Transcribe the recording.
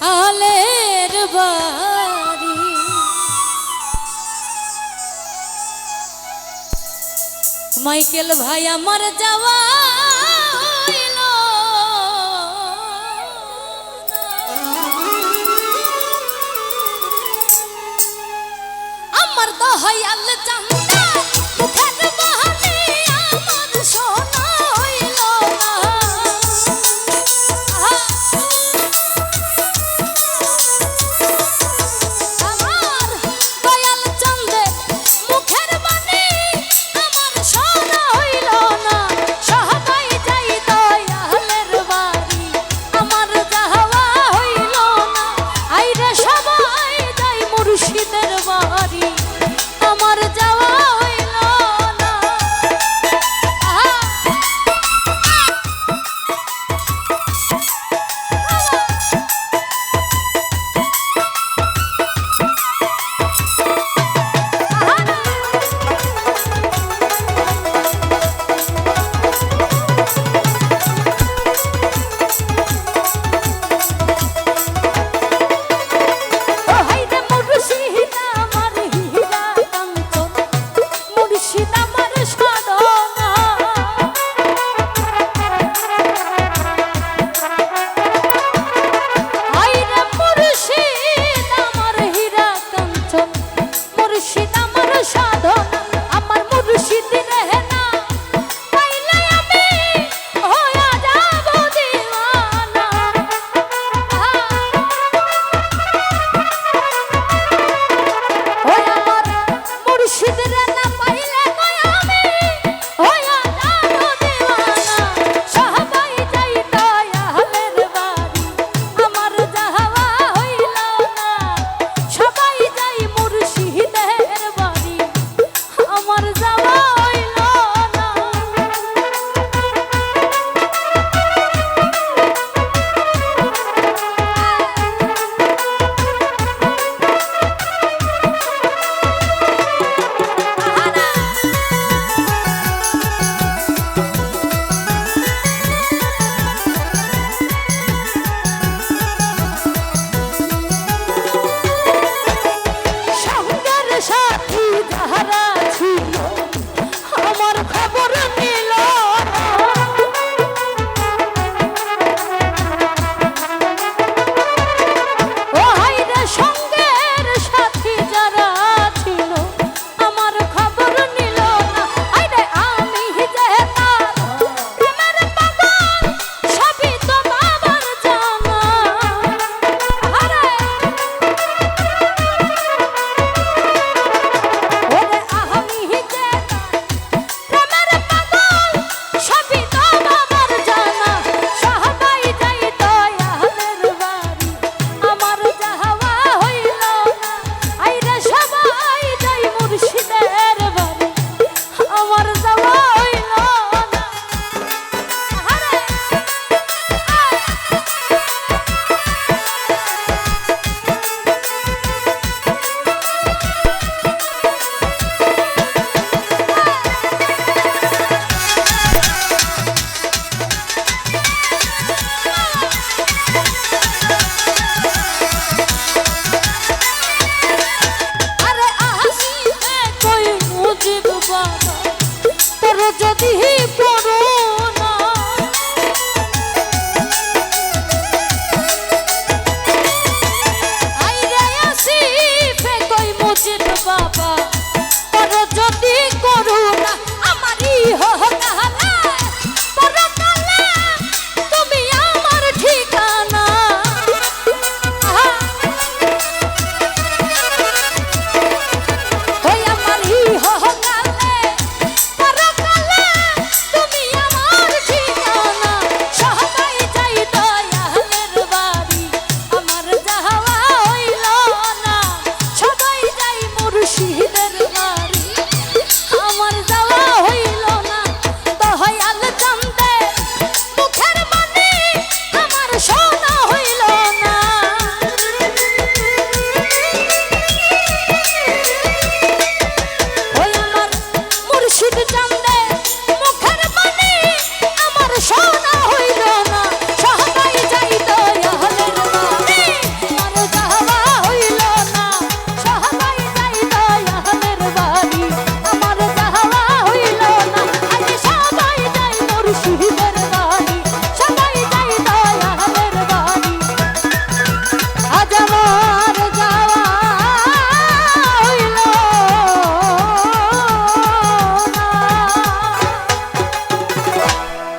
আলের বাড়ি। মাইকেল ভাই আমার যাওয়া আমার তো হয় আল্লাহ চান্দা মুখে রাধা যদি পড়ো she hit that